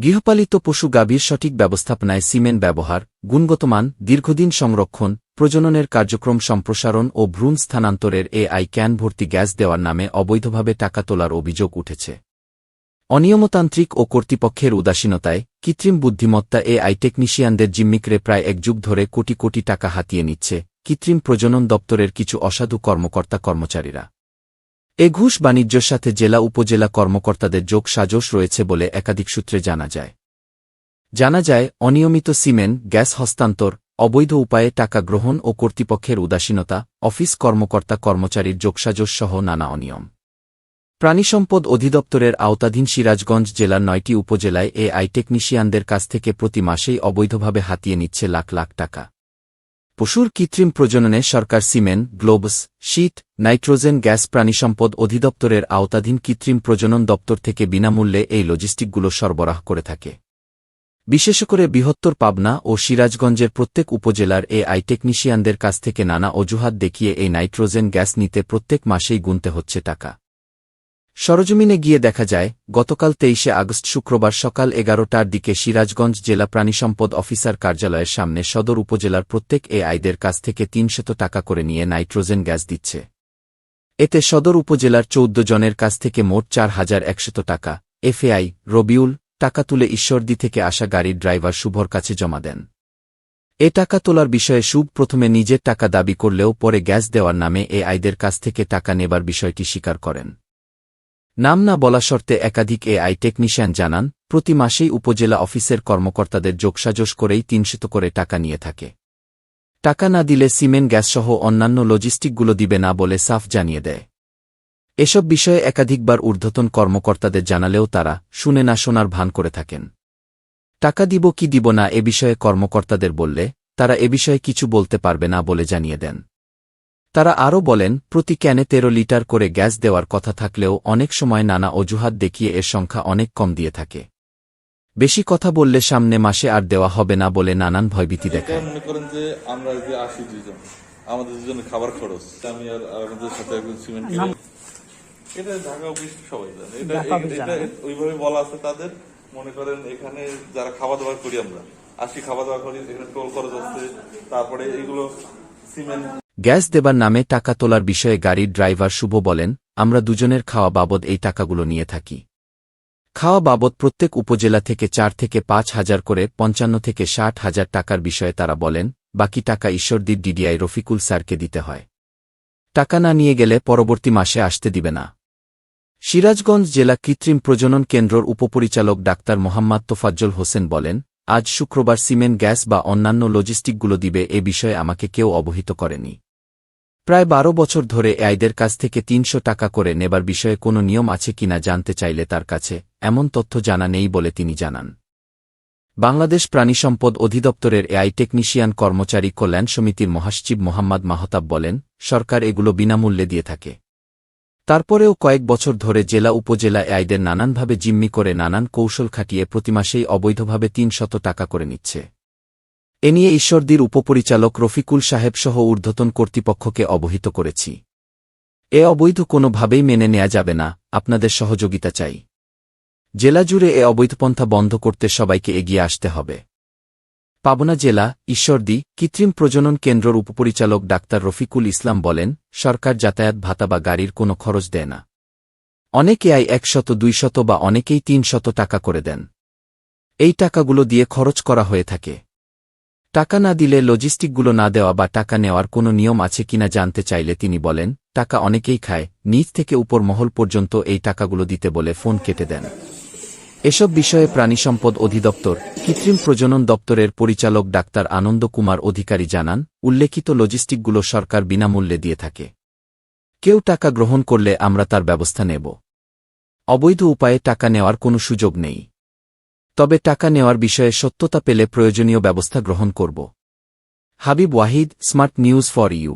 গৃহপালিত পশু গাভীর সঠিক ব্যবস্থাপনায় সিমেন্ট ব্যবহার গুণগত মান দীর্ঘদিন সংরক্ষণ, প্রজননের কার্যক্রম সম্প্রসারণ ও ভ্রূণ স্থানান্তরের এ আই ক্যান ভর্তি গ্যাস দেওয়ার নামে অবৈধভাবে টাকা তোলার অভিযোগ উঠেছে। অনিয়মতান্ত্রিক ও কর্তৃপক্ষের উদাসীনতায় কৃত্রিম বুদ্ধিমত্তা এ আই টেকনিশিয়ানদের জিম্মিকরে প্রায় এক যুগ ধরে কোটি কোটি টাকা হাতিয়ে নিচ্ছে কৃত্রিম প্রজনন দপ্তরের কিছু অসাধু কর্মকর্তা কর্মচারীরা এ ঘুষ বাণিজ্যের সাথে জেলা উপজেলা কর্মকর্তাদের যোগ সাজস রয়েছে বলে একাধিক সূত্রে জানা যায়। জানা যায়, অনিয়মিত সিমেন্ট, গ্যাস হস্তান্তর, অবৈধ উপায়ে টাকা গ্রহণ ও কর্তৃপক্ষের উদাসীনতা, অফিস কর্মকর্তা কর্মচারীর যোগসাজস সহ নানা অনিয়ম। প্রাণিসম্পদ অধিদপ্তরের আওতাধীন সিরাজগঞ্জ জেলার নয়টি উপজেলায় এ আই টেকনিশিয়ানদের কাছ থেকে প্রতি মাসেই অবৈধভাবে হাতিয়ে নিচ্ছে লাখ লাখ টাকা। পশুর কৃত্রিম প্রজননে সরকার সিমেন্ট, গ্লোবস, শীত, নাইট্রোজেন, গ্যাস প্রাণিসম্পদ অধিদপ্তরের আওতাধীন কৃত্রিম প্রজনন দপ্তর থেকে বিনামূল্যে এই লজিস্টিকগুলো সরবরাহ করে থাকে। বিশেষ করে বৃহত্তর পাবনা ও সিরাজগঞ্জের প্রত্যেক উপজেলার এ আই টেকনিশিয়ানদের কাছ থেকে নানা অজুহাত দেখিয়ে এই নাইট্রোজেন গ্যাস নিতে প্রত্যেক মাসেই গুনতে হচ্ছে টাকা। সরজমিনে গিয়ে দেখা যায়, গতকাল তেইশে আগস্ট শুক্রবার সকাল এগারোটার দিকে সিরাজগঞ্জ জেলা প্রাণিসম্পদ অফিসার কার্যালয়ের সামনে সদর উপজেলার প্রত্যেক এ আইদের কাছ থেকে তিনশত টাকা করে নিয়ে নাইট্রোজেন গ্যাস দিচ্ছে। এতে সদর উপজেলার চৌদ্দ জনের কাছ থেকে মোট চার হাজার একশত টাকা, এফএআই, রবিউল, টাকা তুলে ঈশ্বরদী থেকে আসা গাড়ির ড্রাইভার শুভর কাছে জমা দেন। এ টাকা তোলার বিষয়ে শুভ প্রথমে নিজের টাকা দাবি করলেও পরে গ্যাস দেওয়ার নামে এ আইদের কাছ থেকে টাকা নেবার বিষয়টি স্বীকার করেন। নাম না বলা শর্তে একাধিক এ আই টেকনিশিয়ান জানান, প্রতি মাসেই উপজেলা অফিসের কর্মকর্তাদের যোগসাজস করেই তিনশত করে টাকা নিয়ে থাকে। টাকা না দিলে সিমেন্ট, গ্যাসসহ অন্যান্য লজিস্টিকগুলো দিবে না বলে সাফ জানিয়ে দেয়। এসব বিষয়ে একাধিকবার ঊর্ধ্বতন কর্মকর্তাদের জানালেও তারা, শুনে না শোনার ভান করে থাকেন। টাকা দিব কি দিব না এ বিষয়ে কর্মকর্তাদের বললে, তারা এ বিষয়ে কিছু বলতে পারবে না বলে জানিয়ে দেন। তারা আরও বলেন প্রতি ক্যানে তেরো লিটার করে গ্যাস দেওয়ার কথা থাকলেও অনেক সময় নানা অজুহাত দেখিয়ে এর সংখ্যা অনেক কম দিয়ে থাকে। বেশি কথা বললে সামনে মাসে আর দেওয়া হবে না বলে নানান ভয়ভীতি দেখায়। মনে করেন যে আমরা যে আসি দুজন আমাদের দুজনের খাবার খরচ আমি আর আমাদের সাথে একজন সিমেন্ট কিনে এটা ঢাকা অফিস সবাই জানে। এটা। ওইভাবে বলা আছে তাদের। মনে করেন এখানে যারা খাওয়া দাওয়া করি আমরা আসি খাওয়া দাওয়া করি এখানে টোল খরচ আছে তারপরে এগুলো সিমেন্ট গ্যাস দেবার নামে টাকা তোলার বিষয়ে গাড়ির ড্রাইভার শুভ বলেন, আমরা দুজনের খাওয়া বাবদ এই টাকাগুলো নিয়ে থাকি। খাওয়া বাবদ প্রত্যেক উপজেলা থেকে চার থেকে পাঁচ হাজার করে পঞ্চান্ন থেকে ষাট হাজার টাকার বিষয়ে তারা বলেন, বাকি টাকা ঈশ্বরদীর ডিডিআই রফিকুল স্যারকে দিতে হয়। টাকা না নিয়ে গেলে পরবর্তী মাসে আসতে দিবে না। সিরাজগঞ্জ জেলা কৃত্রিম প্রজনন কেন্দ্রর উপপরিচালক ডাক্তার মোহাম্মদ তোফাজ্জল হোসেন বলেন, আজ শুক্রবার সিমেন্ট, গ্যাস বা অন্যান্য লজিস্টিকগুলো দিবে এ বিষয়ে আমাকে কেউ অবহিত করেনি। প্রায় বারো বছর ধরে এআইদের কাছ থেকে তিনশো টাকা করে নেবার বিষয়ে কোনো নিয়ম আছে কিনা জানতে চাইলে তার কাছে এমন তথ্য জানা নেই বলে তিনি জানান। বাংলাদেশ প্রাণিসম্পদ অধিদপ্তরের এআই টেকনিশিয়ান কর্মচারী কল্যাণ সমিতির মহাসচিব মোহাম্মদ মাহতাব বলেন, সরকার এগুলো বিনামূল্যে দিয়ে থাকে। তারপরেও কয়েক বছর ধরে জেলা উপজেলা এআইদের নানানভাবে জিম্মি করে নানান কৌশল খাটিয়ে প্রতিমাসেই অবৈধভাবে তিন শত টাকা করে নিচ্ছে। এ নিয়ে ঈশ্বরদীর উপপরিচালক রফিকুল সাহেবসহ ঊর্ধ্বতন কর্তৃপক্ষকে অবহিত করেছি। এ অবৈধ কোনোভাবেই মেনে নেওয়া যাবে না, আপনাদের সহযোগিতা চাই। জেলা জুড়ে এ অবৈধপন্থা বন্ধ করতে সবাইকে এগিয়ে আসতে হবে। পাবনা জেলা, ঈশ্বরদী, কৃত্রিম প্রজনন কেন্দ্রর উপপরিচালক ডাক্তার রফিকুল ইসলাম বলেন, সরকার যাতায়াত ভাতা বা গাড়ির কোনো খরচ দেয় না। অনেকে আয় একশত, দুইশত বা অনেকেই তিন শত টাকা করে দেন। এই টাকাগুলো দিয়ে খরচ করা হয়ে থাকে। টাকা না দিলে লজিস্টিকগুলো না দেওয়া বা টাকা নেওয়ার কোনো নিয়ম আছে কিনা জানতে চাইলে তিনি বলেন, টাকা অনেকেই খায় নিচ থেকে উপর মহল পর্যন্ত এই টাকাগুলো দিতে বলে ফোন কেটে দেন। এসব বিষয়ে প্রাণিসম্পদ অধিদপ্তর, কৃত্রিম প্রজনন দপ্তরের পরিচালক ডাক্তার আনন্দ কুমার অধিকারী জানান, উল্লেখিত লজিস্টিকগুলো সরকার বিনামূল্যে দিয়ে থাকে। কেউ টাকা গ্রহণ করলে আমরা তার ব্যবস্থা নেব। অবৈধ উপায়ে টাকা নেওয়ার কোনো সুযোগ নেই। তবে টাকা নেওয়ার বিষয়ে সত্যতা পেলে প্রয়োজনীয় ব্যবস্থা গ্রহণ করব। Habib Wahid, smart news for you.